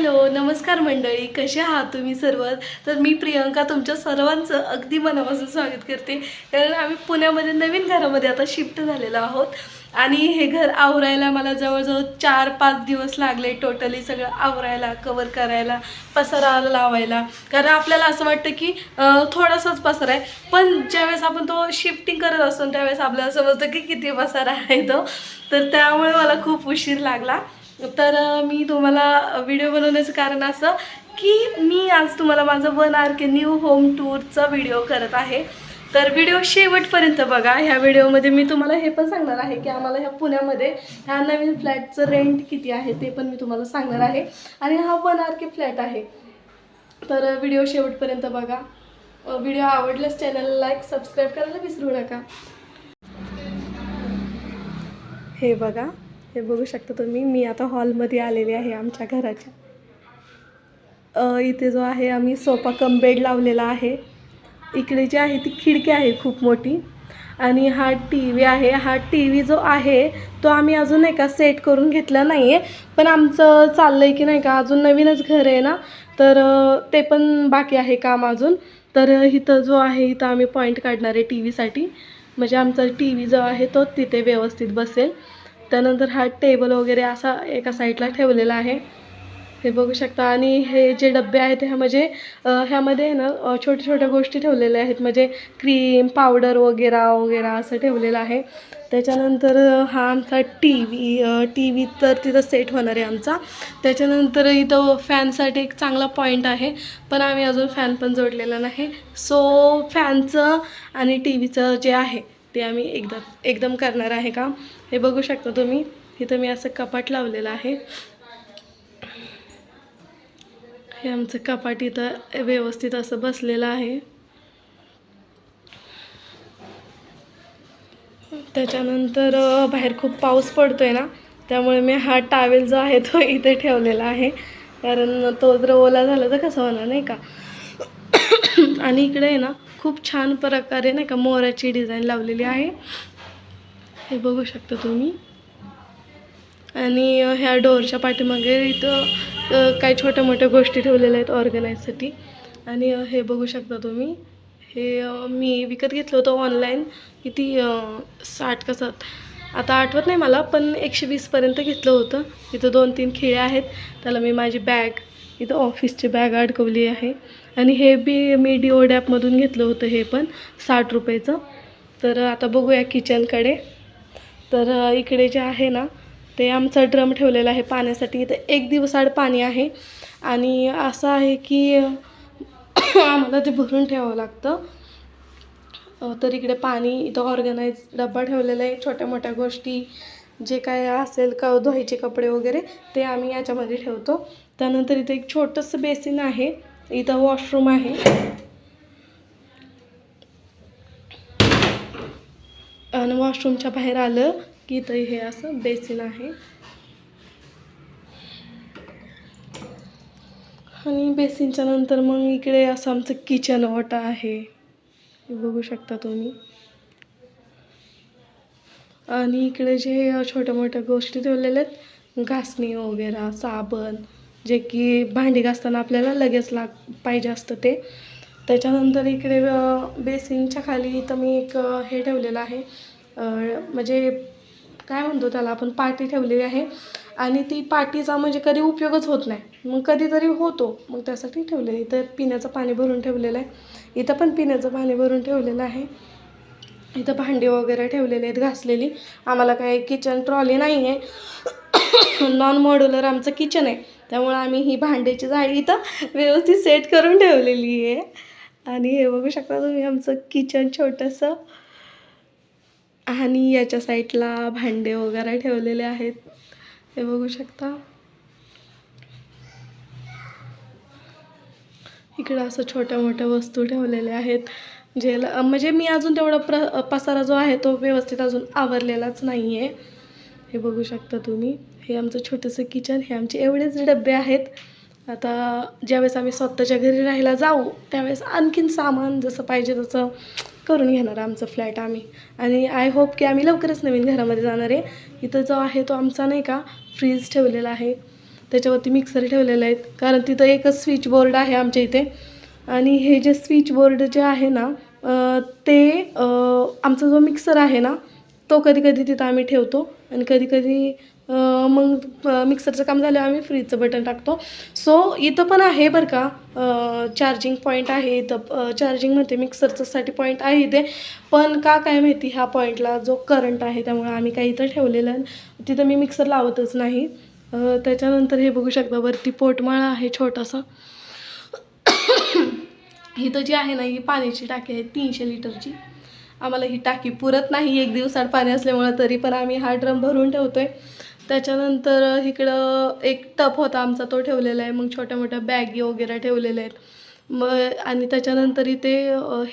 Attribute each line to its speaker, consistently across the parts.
Speaker 1: Hello नमस्कार मंडळी कसे आहात तुम्ही सर्व? तर मी प्रियंका तुमच्या सर्वांचं अगदी मनापासून स्वागत करते. कारण आम्ही पुण्यामध्ये नवीन घरामध्ये आता शिफ्ट झालेलो आहोत. आणि हे घर आवरायला मला जवळजवळ चार पाच दिवस लागले टोटली सगळं आवरायला कवर करायला पसारा लावायला. कारण आपल्याला असं वाटतं की थोडासाच पसारा आहे. पण ज्यावेळेस आपण तो शिफ्टिंग करत असतो त्यावेळेस आपल्याला समजतं की किती पसारा आहे तो. तर त्यामुळे मला खूप उशीर लागला. तर मी तुम्हाला व्हिडिओ बनवण्याचं कारण असं की मी आज तुम्हाला माझं one R K new home टूरचा video करत आहे. तर व्हिडिओ शेवटपर्यंत बघा. ह्या व्हिडिओमध्ये मी तुम्हाला हे पण सांगणार आहे की आम्हाला ह्या पुण्यामध्ये ह्या नवीन फ्लॅटचं रेंट किती आहे ते पण मी तुम्हाला सांगणार आहे. आणि हा वन आर के फ्लॅट आहे. तर व्हिडिओ शेवटपर्यंत बघा. व्हिडिओ आवडल्यास चॅनलला लाईक सबस्क्राईब करायला विसरू नका. हे बघा. हे बघू शकता तुम्ही मी आता हॉलमध्ये आलेली आहे आमच्या घराच्या. इथे जो आहे आम्ही सोफा कम बेड लावलेला आहे. इकडे जी आहे ती खिडकी आहे खूप मोठी. आणि हा टी व्ही आहे. हा टी व्ही जो आहे तो आम्ही अजून नाही का सेट करून घेतला नाही आहे पण आमचं चाललं आहे की नाही का अजून नवीनच घर आहे ना तर ते पण बाकी आहे काम अजून. तर इथं जो आहे इथं आम्ही पॉईंट काढणार आहे टी व्हीसाठी. म्हणजे आमचा टी व्ही जो आहे तो तिथे व्यवस्थित बसेल. त्यानंतर हा टेबल वगैरे असा एका साईडला ठेवलेला आहे. हे बघू शकता. आणि हे जे डबे आहेत ह्या म्हणजे ह्यामध्ये आहे ना छोट्या छोट्या गोष्टी ठेवलेल्या आहेत. म्हणजे क्रीम पावडर वगैरे वगैरे असं ठेवलेलं आहे. त्याच्यानंतर हा आमचा टी व्ही टी व्ही तर तिथं सेट होणार आहे आमचा. त्याच्यानंतर इथं फॅनसाठी एक चांगला पॉईंट आहे. पण आम्ही अजून फॅन पण जोडलेला नाही. सो फॅनचं आणि टी व्हीचं जे आहे ते आम्ही एकदा एकदम करणार आहे का? हे बघू शकता तुम्ही. इथं मी असं कपाट लावलेलं आहे. हे आमचं कपाट इथं व्यवस्थित असं बसलेलं आहे. त्याच्यानंतर बाहेर खूप पाऊस पडतो आहे ना त्यामुळे मी हा टावेल जो आहे तो इथे ठेवलेला आहे. कारण तो जर ओला झाला तर कसं होणार नाही का? आणि इकडे आहे ना खूप छान प्रकारे नाही का मोराची डिझाईन लावलेली आहे. हे बघू शकता तुम्ही. आणि ह्या डोअरच्या पाठीमागे इथं काही छोट्या मोठ्या गोष्टी ठेवलेल्या आहेत ऑर्गनाईजसाठी आणि हे बघू शकता तुम्ही. हे मी विकत घेतलं होतं ऑनलाईन किती साठ का सात. आता आठवत नाही मला पण एकशे वीसपर्यंत घेतलं होतं. इथं दोन तीन खिळे आहेत. त्याला मी माझी बॅग इथं ऑफिसची बॅग अडकवली आहे. आणि हे बी मी डिओ डॅपमधून घेतलं होतं हे पण साठ रुपयाचं. तर आता बघूया किचनकडे. तर इकडे जे आहे ना ते आमचा ड्रम ठेवलेला आहे पाण्यासाठी. इथं एक दिवसाआड पाणी आहे. आणि असं आहे की आम्हाला ते भरून ठेवावं लागतं. तर इकडे पाणी इथं ऑर्गनाईज डब्बा ठेवलेला आहे. छोट्या मोठ्या गोष्टी जे काय असेल का धुवायचे कपडे वगैरे ते आम्ही याच्यामध्ये ठेवतो. त्यानंतर इथं एक छोटंसं बेसिन आहे. इथं वॉशरूम आहे. आणि वॉशरूमच्या बाहेर आलं की इथं हे असं बेसिन आहे. आणि बेसिनच्या नंतर मग इकडे असं आमचं किचन ओटा आहे. बघू शकता तुम्ही. आणि इकडे जे छोट्या मोठ्या गोष्टी ठेवलेल्या आहेत घासणी वगैरे साबण जे की भांडी घासताना आपल्याला लगेच लाग पाहिजे असतं ते. त्याच्यानंतर इकडे बेसिनच्या खाली इथं मी एक हे ठेवलेलं आहे. म्हणजे काय म्हणतो त्याला आपण पाटी ठेवलेली आहे. आणि ती पाटीचा म्हणजे कधी उपयोगच होत नाही. मग कधीतरी होतो. मग त्यासाठी ठेवलेलं इथं पिण्याचं पाणी भरून ठेवलेलं आहे. इथं पण पिण्याचं पाणी भरून ठेवलेलं आहे. इथं भांडी वगैरे ठेवलेले आहेत घासलेली. आम्हाला काही किचन ट्रॉली नाही आहे नॉन मॉड्युलर आमचं किचन आहे. त्यामुळे आम्ही ही भांड्याची जाळी इथं व्यवस्थित सेट करून ठेवलेली आहे. आणि हे बघू शकता तुम्ही आमचं किचन छोटंसं. आणि याच्या साईडला भांडे वगैरे ठेवलेले आहेत. हे बघू शकता. इकडं असं छोट्या मोठ्या वस्तू ठेवलेल्या आहेत. जे ल- म्हणजे मी अजून तेवढा प्र पसारा जो आहे तो व्यवस्थित अजून आवरलेलाच नाही आहे हे बघू शकता तुम्ही. हे आमचं छोटंसं किचन हे आमचे एवढेच डबे आहेत. आता ज्यावेळेस आम्ही स्वतःच्या घरी राहायला जाऊ त्यावेळेस आणखीन सामान जसं पाहिजे तसं करून घेणार आमचं फ्लॅट आम्ही. आणि आय होप की आम्ही लवकरच नवीन घरामध्ये जाणार आहे. इथं जो आहे तो आमचा नाही का फ्रीज ठेवलेला आहे. त्याच्यावरती मिक्सर ठेवलेले आहेत. कारण तिथं एकच स्विच बोर्ड आहे आमच्या इथे. आणि हे जे स्विच बोर्ड जे आहे ना ते आमचा जो मिक्सर आहे ना तो कधी कधी तिथं आम्ही ठेवतो आणि कधी कधी मग मिक्सरचं काम झाल्यावर आम्ही फ्रीजचं बटन टाकतो. सो इथं पण आहे बरं का चार्जिंग पॉईंट आहे इथं चार्जिंग म्हणते मिक्सरचंसाठी पॉईंट आहे इथे. पण का काय माहिती ह्या पॉईंटला जो करंट आहे त्यामुळे आम्ही काही इथं ठेवलेलं तिथं मी मिक्सर लावतच नाही. त्याच्यानंतर हे बघू शकता वरती पोटमाळा आहे छोटासा. इथं जी आहे ना ही पाण्याची टाकी आहे तीनशे लिटरची. आम्हाला ही टाकी पुरत नाही एक दिवसात पाणी असल्यामुळं तरी पण आम्ही हा ड्रम भरून ठेवतोय. त्याच्यानंतर इकडं एक टप होता आमचा तो ठेवलेला आहे. मग छोट्या मोठ्या बॅगी वगैरे ठेवलेल्या आहेत. मग आणि त्याच्यानंतर इथे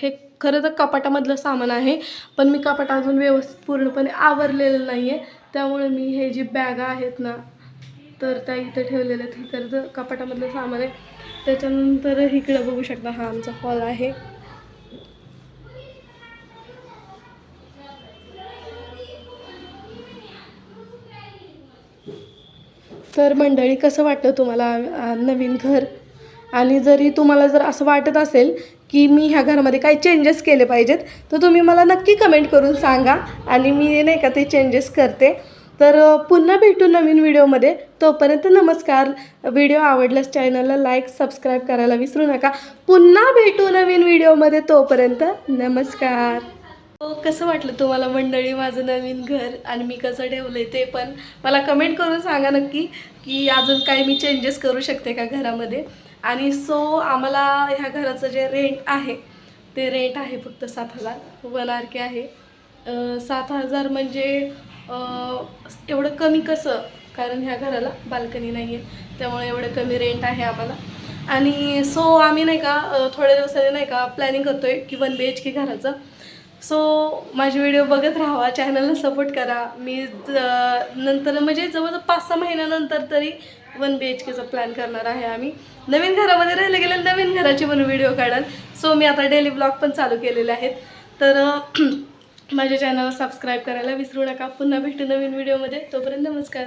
Speaker 1: हे खरं तर कपाटामधलं सामान आहे पण मी कपाट अजून व्यवस्थित पूर्णपणे आवरलेलं नाही आहे त्यामुळे मी हे जी बॅगा आहेत ना तर त्या इथे ठेवलेल्या आहेत. हे खरं तर कपाटामधलं सामान आहे. त्याच्यानंतर इकडं बघू शकता हा आमचा हॉल आहे. तर मंडळी कसं वाटतं तुम्हाला नवीन घर? आणि जरी तुम्हाला जर असं वाटत असेल की मी ह्या घरामध्ये काही चेंजेस केले पाहिजेत तर तुम्ही मला नक्की कमेंट करून सांगा आणि मी नाही का ते चेंजेस करते. तर पुन्हा भेटू नवीन व्हिडिओमध्ये तोपर्यंत नमस्कार. व्हिडिओ आवडल्यास चॅनलला लाईक सबस्क्राईब करायला विसरू नका. पुन्हा भेटू नवीन व्हिडिओमध्ये तोपर्यंत नमस्कार. कसं वाटलं तुम्हाला मंडळी माझं नवीन घर आणि मी कसं ठेवलं ते पण मला कमेंट करून सांगा नक्की की अजून काही मी चेंजेस करू शकते का घरामध्ये? आणि सो आम्हाला ह्या घराचं जे रेंट आहे ते रेंट आहे फक्त सात हजार वन आर के आहे. सात हजार म्हणजे एवढं कमी कसं? कारण ह्या घराला बाल्कनी नाही आहे त्यामुळे एवढं कमी रेंट आहे आम्हाला. आणि सो आम्ही नाही का थोड्या दिवसांनी नाही का प्लॅनिंग करतो आहे की वन बी एच के घराचं. सो माझे व्हिडिओ बघत राहा चॅनलला सपोर्ट करा. मी नंतर म्हणजे जवळजवळ पाच सहा महिन्यानंतर तरी वन बी एच केचा प्लॅन करणार आहे आम्ही. नवीन घरामध्ये राहिलं गेलं नवीन घराचे पण व्हिडिओ काढाल सो मी आता डेली ब्लॉग पण चालू केलेले आहेत. तर माझ्या चॅनलला सबस्क्राईब करायला विसरू नका. पुन्हा भेटू नवीन व्हिडिओमध्ये तोपर्यंत नमस्कार.